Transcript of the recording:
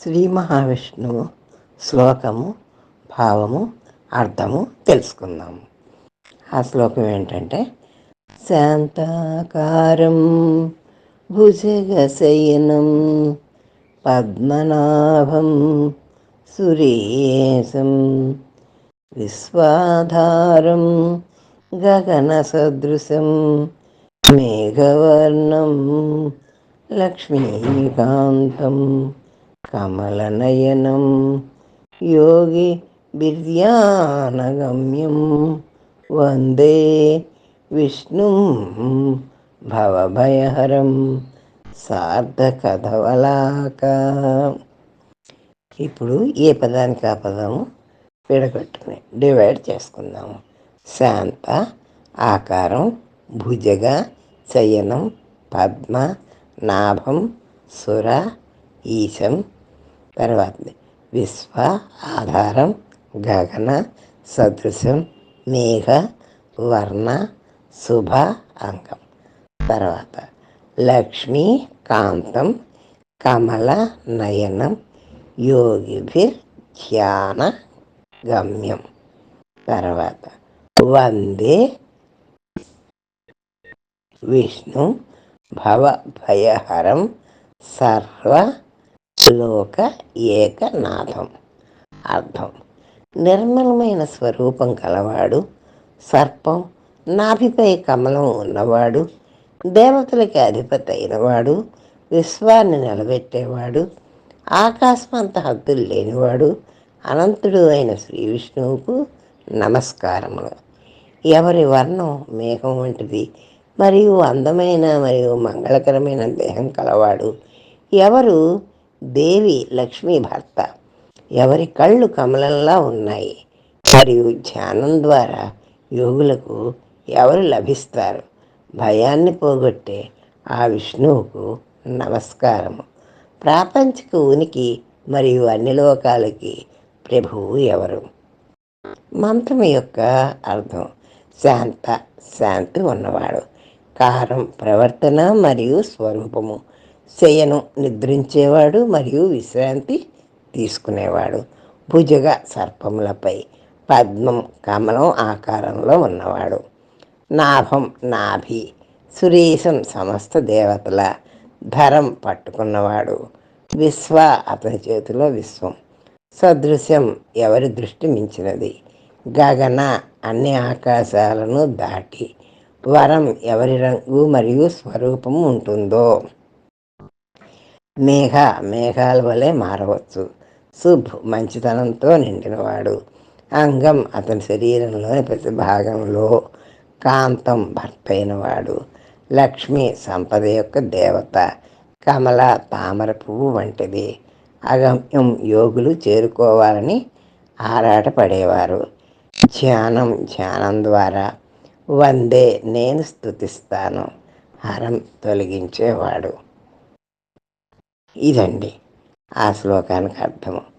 శ్రీ మహావిష్ణువు శ్లోకము భావము అర్థము తెలుసుకుందాము ఆ శ్లోకం ఏంటంటే శాంతాకారం భుజగశయనం పద్మనాభం సురేశం విశ్వాధారం గగనసదృశం మేఘవర్ణం లక్ష్మీకాంతం కమలనయనం యోగి బిర్యానగమ్యం వందే విష్ణు భవభయహరం సార్థకథవలాక ఇప్పుడు ఏ పదానికి ఆ పదము విడగొట్టుకుని డివైడ్ చేసుకుందాము. శాంత ఆకారం భుజగ శయనం పద్మ నాభం సుర ఈశం తర్వాత విశ్వ ఆధారం గగన సదృశం మేఘ వర్ణ శుభ అంగం. తర్వాత లక్ష్మీ కాంతం కమల నయనం యోగిభిర్ ధ్యాన గమ్యం. తర్వాత వందే విష్ణు భవ భయహరం సర్వ లోక ఏకనాథం అర్థం. నిర్మలమైన స్వరూపం కలవాడు సర్పం నాభిపై కమలం ఉన్నవాడు దేవతలకి అధిపతి అయినవాడు విశ్వాన్ని నిలబెట్టేవాడు ఆకాశమంత హద్దులు లేనివాడు అనంతుడు అయిన శ్రీ విష్ణువుకు నమస్కారములు. ఎవరి వర్ణం మేఘం వంటిది మరియు అందమైన మరియు మంగళకరమైన దేహం కలవాడు. ఎవరు దేవి లక్ష్మీ భర్త. ఎవరి కళ్ళు కమలంలా ఉన్నాయి. మరియు ధ్యానం ద్వారా యోగులకు ఎవరు లభిస్తారు? భయాన్ని పోగొట్టే ఆ విష్ణువుకు నమస్కారము. ప్రాపంచిక ఉనికి మరియు అన్ని లోకాలకి ప్రభువు ఎవరు? మంత్రం యొక్క అర్థం. శాంత శాంతి ఉన్నవాడు. కారం ప్రవర్తన మరియు స్వరూపము. శయను నిద్రించేవాడు మరియు విశ్రాంతి తీసుకునేవాడు. భుజగ సర్పములపై పద్మం కమలం ఆకారంలో ఉన్నవాడు. నాభం నాభి సురేశం సమస్త దేవతల ధరం పట్టుకున్నవాడు. విశ్వ అతని చేతిలో విశ్వం. సదృశ్యం ఎవరి దృష్టి మించినది? గగన అన్ని ఆకాశాలను దాటి వరం ఎవరి రంగు మరియు స్వరూపం ఉంటుందో? మేఘ మేఘాల వలె మారవచ్చు. శుభ్ మంచితనంతో నిండినవాడు. అంగం అతని శరీరంలోని ప్రతి భాగంలో కాంతం భర్త అయినవాడు. లక్ష్మి సంపద యొక్క దేవత. కమల తామర పువ్వు వంటిది. అగమ్యం యోగులు చేరుకోవాలని ఆరాటపడేవారు. ధ్యానం ధ్యానం ద్వారా వందే నేను స్థుతిస్తాను హరం తొలగించేవాడు. ఇదండి. ఆ శ్లోకానికి అర్థము.